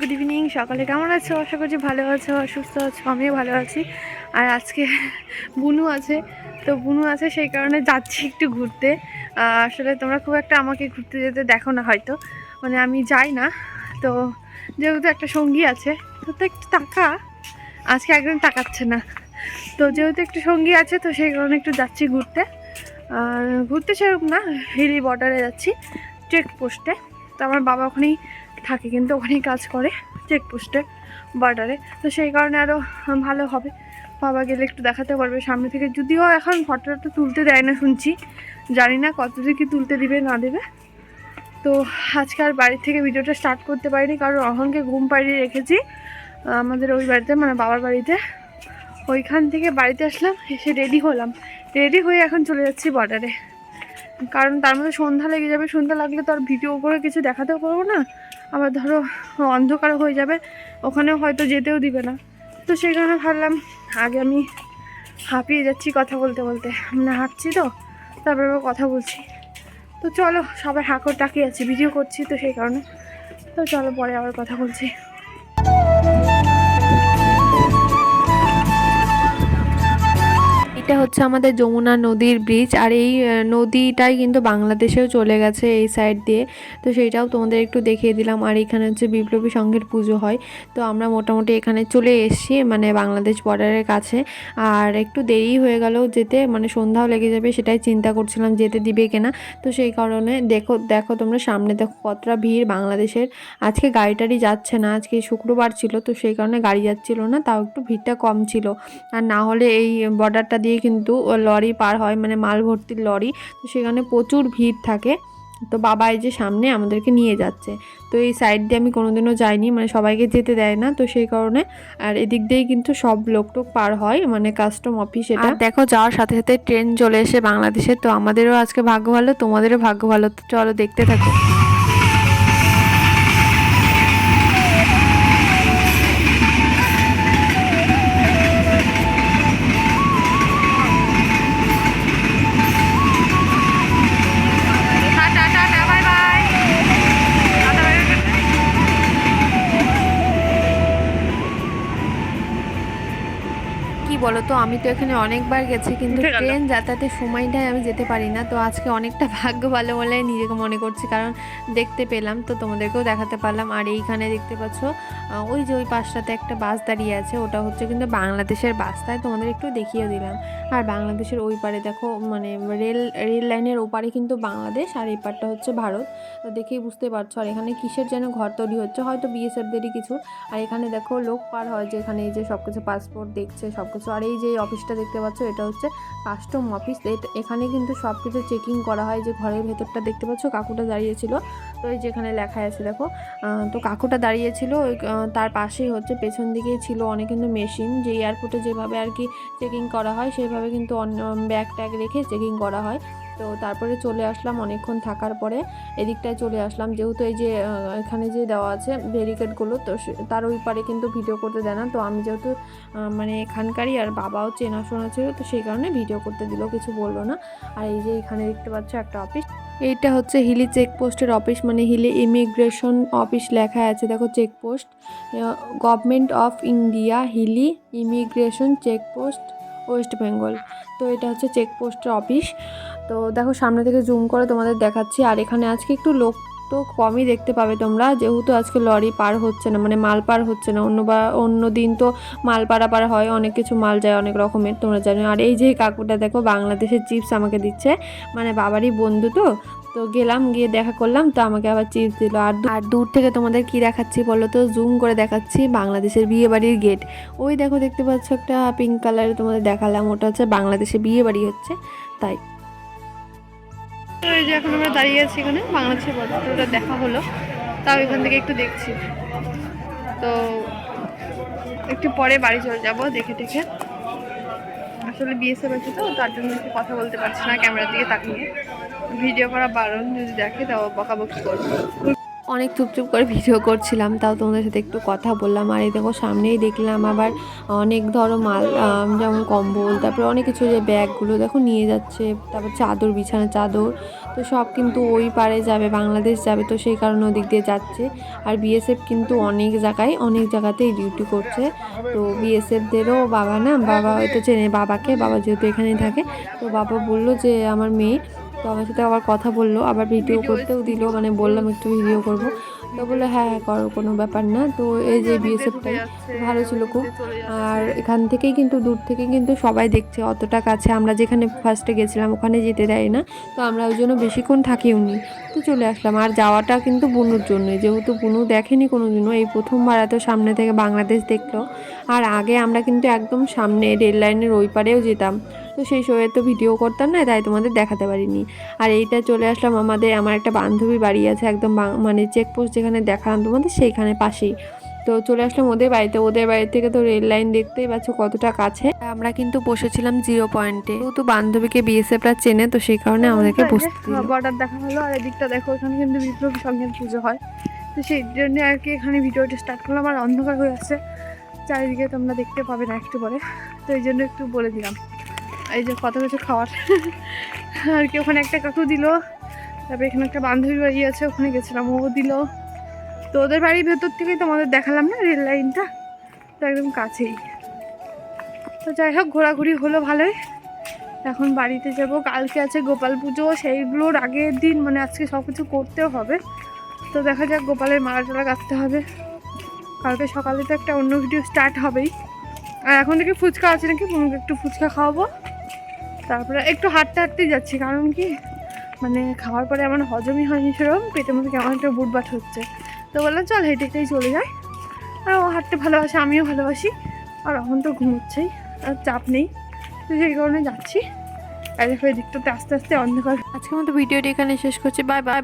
Good evening সকালে কেমন আছো? আশা করছি ভালো আছো সুস্থ আছো আমিও ভালো আছি। আর আজকে বুনু আছে, তো বুনু আছে সেই কারণে যাচ্ছি একটু ঘুরতে। আসলে তোমরা খুব একটা আমাকে ঘুরতে যেতে দেখো না হয়তো মানে আমি যাই না। তো যেহেতু একটা সঙ্গী আছে, তো তো একটু টাকা, আজকে একদম তাকাচ্ছে না। তো যেহেতু একটু সঙ্গী আছে, তো সেই কারণে একটু যাচ্ছি ঘুরতে। আর ঘুরতে সেরকম না, হিলি বর্ডারে যাচ্ছি চেকপোস্টে তো আমার বাবা ওখানেই থাকে কিন্তু ওখানেই কাজ করে চেকপোস্টে বর্ডারে। তো সেই কারণে আরও ভালো হবে। বাবা গেলে একটু দেখাতে পারবে সামনে থেকে। যদিও এখন ফটোটা তুলতে দেয় না শুনছি। জানি না কত কি তুলতে দিবে, না দেবে। তো আজকে আর বাড়ি থেকে ভিডিওটা স্টার্ট করতে পারিনি, কারণ অহনকে ঘুম পাড়িয়ে রেখেছি আমাদের ওই বাড়িতে মানে বাবার বাড়িতে। ওইখান থেকে বাড়িতে আসলাম, এসে রেডি হলাম। রেডি হয়ে এখন চলে যাচ্ছি বর্ডারে কারণ তার মধ্যে সন্ধ্যা লেগে যাবে, সন্ধ্যা লাগলে তো আর ভিডিও করে কিছু দেখাতেও পারব না। আবার ধরো অন্ধকার হয়ে যাবে, ওখানেও হয়তো যেতেও দিবে না। তো সেই কারণে ভাবলাম আগে আমি হাঁপিয়ে যাচ্ছি কথা বলতে বলতে। আমরা হাঁটছি তো, তারপরে আবার কথা বলছি। তো চলো, সবাই হাঁকর তাকিয়ে আছি ভিডিও করছি তো সেই কারণে। তো চলো, পরে আবার কথা বলছি। এটা হচ্ছে আমাদের যমুনা নদীর ব্রিজ আর এই নদীটাই কিন্তু বাংলাদেশেও চলে গেছে এই সাইড দিয়ে। তো সেইটাও তোমাদের একটু দেখিয়ে দিলাম। আর এখানে হচ্ছে বিপ্লবী সংঘের পুজো হয়। তো আমরা মোটামুটি এখানে চলে এসেছি মানে বাংলাদেশ বর্ডারের কাছে। আর একটু দেরি হয়ে গেল যেতে মানে সন্ধ্যাও লেগে যাবে, সেটাই চিন্তা করছিলাম যেতে দিবে কিনা। তো সেই কারণে দেখো দেখো তোমরা সামনে দেখো কতটা ভিড় বাংলাদেশের। আজকে গাড়িটারি যাচ্ছে না, আজকে শুক্রবার ছিল, তো সেই কারণে গাড়ি যাচ্ছিল না, তাও একটু ভিড়টা কম ছিল। আর না হলে এই বর্ডারটা দিয়ে কিন্তু লরি পার হয় মানে মাল ভর্তির লরি। তো সেখানে প্রচুর ভিড় থাকে। তো বাবা এই যে সামনে আমাদেরকে নিয়ে যাচ্ছে। তো এই সাইড দিয়ে আমি কোনোদিনও যাইনি মানে সবাইকে যেতে দেয় না। তো সেই কারণে আর এদিক দিয়েই কিন্তু সব লোক টোক পার হয় মানে কাস্টম অফিস এটা। দেখো, যাওয়ার সাথে সাথে ট্রেন চলে এসে বাংলাদেশে। তো আমাদেরও আজকে ভাগ্য ভালো, তোমাদেরও ভাগ্য ভালো। তো চলো দেখতে থাকো। বলো তো আমি তো এখানে অনেকবার গেছি কিন্তু ট্রেন যাতায়াতের সময়টাই আমি যেতে পারি না। তো আজকে অনেকটা ভাগ্য ভালো বলে নিজেকে মনে করছি কারণ দেখতে পেলাম। তো তোমাদেরকেও দেখাতে পারলাম। আর এইখানে দেখতে পাচ্ছ ওই যে ওই পাশটাতে একটা বাস দাঁড়িয়ে আছে। ওটা হচ্ছে কিন্তু বাংলাদেশের বাস। তাই তোমাদের একটু দেখিয়ে দিলাম। আর বাংলাদেশের ওই পারে দেখো মানে রেল রেল লাইনের ওপারে কিন্তু বাংলাদেশ আর এই পারটা হচ্ছে ভারত। তো দেখেই বুঝতে পারছ। আর এখানে কিসের যেন ঘর তৈরি হচ্ছে? হয়তো বিএসএফদেরই কিছু। আর এখানে দেখো লোক পার হয় যে এখানে এই যে সব কিছু পাসপোর্ট দেখছে সব কিছু আর এই যে অফিসটা দেখতে পাচ্ছ, এটা হচ্ছে কাস্টম অফিস এখানে কিন্তু সব কিছু চেকিং করা হয়, যে ঘরের ভেতরটা দেখতে পাচ্ছ, কাকুটা দাঁড়িয়েছিল। তো এই যেখানে লেখা আছে, দেখো। তো কাকুটা দাঁড়িয়েছিল তার পাশেই হচ্ছে, পেছন দিকেই ছিল অনেক কিন্তু মেশিন যে এয়ারপোর্টে যেভাবে আর কি চেকিং করা হয় সেভাবে কিন্তু অন্য ব্যাগ ট্যাগ রেখে চেকিং করা হয়। তো তারপরে চলে আসলাম অনেকক্ষণ থাকার পরে। এদিকটায় চলে আসলাম, যেহেতু এই যে এখানে যে দেওয়া আছে ব্যারিকেডগুলো তো তার ওই পারে কিন্তু ভিডিও করতে দেয় না। তো আমি যেহেতু মানে এখানকারই আর বাবাও চেনাশোনা ছিল, তো সেই কারণে ভিডিও করতে দিল, কিছু বলল না। আর এই যে এখানে দেখতে পাচ্ছ একটা অফিস এইটা হচ্ছে হিলি চেকপোস্টের অফিস মানে হিলি ইমিগ্রেশন অফিস লেখা আছে, দেখো checkpost. Government of India Hili immigration checkpost West Bengal তো এটা হচ্ছে চেকপোস্টের অফিস তো দেখো, সামনে থেকে জুম করে তোমাদের দেখাচ্ছি। আর এখানে আজকে একটু লোক তো কমই দেখতে পাবে তোমরা। যেহেতু আজকে লরি পার হচ্ছে না মানে মাল পার হচ্ছে না। অন্য বা, অন্য দিন তো মাল পারাপার হয়, অনেক কিছু মাল যায় অনেক রকমের, তোমরা জানো। আর এই যে কাকুটা, দেখো, বাংলাদেশের চিপস আমাকে দিচ্ছে। মানে বাবারই বন্ধু তো। তো গেলাম, গিয়ে দেখা করলাম, তো আমাকে আবার চিপস দিল। আর আর দূর থেকে তোমাদের কি দেখাচ্ছি বলো তো? জুম করে দেখাচ্ছি বাংলাদেশের বিয়ে বাড়ির গেট ওই দেখো, দেখতে পাচ্ছ একটা পিঙ্ক কালারের তোমাদের দেখালাম। ওটা হচ্ছে বাংলাদেশে বিয়ে বাড়ি হচ্ছে, তাই। এই যে এখন আমরা দাঁড়িয়ে আছি এখানে, বাংলাদেশের বর্ডারটা দেখা হলো। তাও এখান থেকে একটু দেখছি। তো একটু পরে বাড়ি চলে যাব, দেখে দেখে আসলে বিএসএফ আছে তো, তার জন্য একটু কথা বলতে পারছি না ক্যামেরার দিকে তাকিয়ে। ভিডিও করা বারণ যদি দেখে, তাও বকাবকি করব। অনেক চুপচুপ করে ভিডিও করছিলাম, তাও তোমাদের সাথে একটু কথা বললাম। আর এই দেখো, সামনেই দেখলাম আবার অনেক ধরো মাল যেমন কম্বল, তারপরে অনেক কিছু যে ব্যাগগুলো দেখো নিয়ে যাচ্ছে, তারপর চাদর, বিছানা চাদর, তো সব কিন্তু ওই পারে যাবে, বাংলাদেশ যাবে, তো সেই কারণে ওদিক দিয়ে যাচ্ছে। আর বিএসএফ কিন্তু অনেক জায়গায়, অনেক জায়গাতেই ডিউটি করছে। তো বিএসএফদেরও বাবা না, বাবা হয়তো চেনে, বাবাকে, বাবা যেহেতু এখানেই থাকে, তো বাবা বলল যে, আমার মেয়ে তো আমার সাথে আবার কথা বলল আবার ভিডিও করতেও দিল মানে বললাম একটু ভিডিও করব। তো বলল হ্যাঁ হ্যাঁ করো কোনো ব্যাপার না। তো এই যে বিএসএফটাই ভালো ছিল খুব। আর এখান থেকেই কিন্তু দূর থেকে কিন্তু সবাই দেখছে অতটা কাছে। আমরা যেখানে ফার্স্টে গেছিলাম ওখানে যেতে দেয় না। তো আমরা ওই জন্য বেশিক্ষণ থাকিও নি তো চলে আসলাম। আর যাওয়াটা কিন্তু বুনুর জন্যই। যেহেতু বুনু দেখেনি কোনো দিনও এই প্রথমবার এত সামনে থেকে বাংলাদেশ দেখল। আর আগে আমরা কিন্তু একদম সামনে রেল লাইনের ওই পারেও যেতাম। তো সেই সময় তো ভিডিও করতাম না তাই তোমাদের দেখাতে পারিনি। আর এইটা চলে আসলাম আমাদের আমার একটা বান্ধবী বাড়ি আছে একদম মানে চেকপোস্ট যেখানে দেখালাম তোমাদের সেইখানে পাশেই। তো চলে আসলাম ওদের বাড়িতে ওদের বাড়ি থেকে তো রেল লাইন দেখতেই পাচ্ছ কতটা কাছে। আমরা কিন্তু বসেছিলাম জিরো পয়েন্টে তো বান্ধবীকে বিএসএফরা চেনে তো সেই কারণে আমাদেরকে বসতে দিল। বর্ডার দেখা হলো আর এদিকটা দেখো ওখানে কিন্তু বিপ্লবী সঙ্গের পুজো হয়। তো সেই জন্য আর কি এখানে ভিডিওটা স্টার্ট করলাম আর অন্ধকার হয়ে আসছে চারিদিকে তোমরা দেখতে পাবে না একটু পরে। তো এই জন্য একটু বলে দিলাম। এই যে কত কিছু খাওয়ার। আর কি, ওখানে একটা কাকু দিল। তারপরে এখানে একটা বান্ধবী বাড়ি আছে, ওখানে গেছিলাম ও দিল। তো ওদের বাড়ির ভেতর থেকেই তোমাদের দেখালাম না রেল লাইনটা? তো একদম কাছেই। তো যাই হোক, ঘোরাঘুরি হলো ভালোই। এখন বাড়িতে যাব, কালকে আছে গোপাল পুজো, সেইগুলোর আগের দিন মানে আজকে সব কিছু করতেও হবে। তো দেখা যাক, গোপালের মালা টালা গাঁথতে হবে। কালকে সকালে তো একটা অন্য ভিডিও স্টার্ট হবেই। আর এখন থেকে ফুচকা আছে নাকি? তোমাকে একটু ফুচকা খাওয়াবো। তারপরে একটু হাঁটতে হাঁটতেই যাচ্ছি, কারণ কি? মানে খাওয়ার পরে আমার হজমই হয়নি সেরকম, পেটের মধ্যে কেমন একটা বুটবাট হচ্ছে। তো বললাম, চল হেঁটে হেঁটেই চলে যাই। আর ও হাঁটতে ভালোবাসে, আমিও ভালোবাসি। আর এখন তো ঘুমোচ্ছেই, আর চাপ নেই। তো সেই কারণে যাচ্ছি। আর এদিকটাতে আস্তে আস্তে অন্ধকার। আজকের মতো ভিডিওটি এখানে শেষ করছি। Bye bye.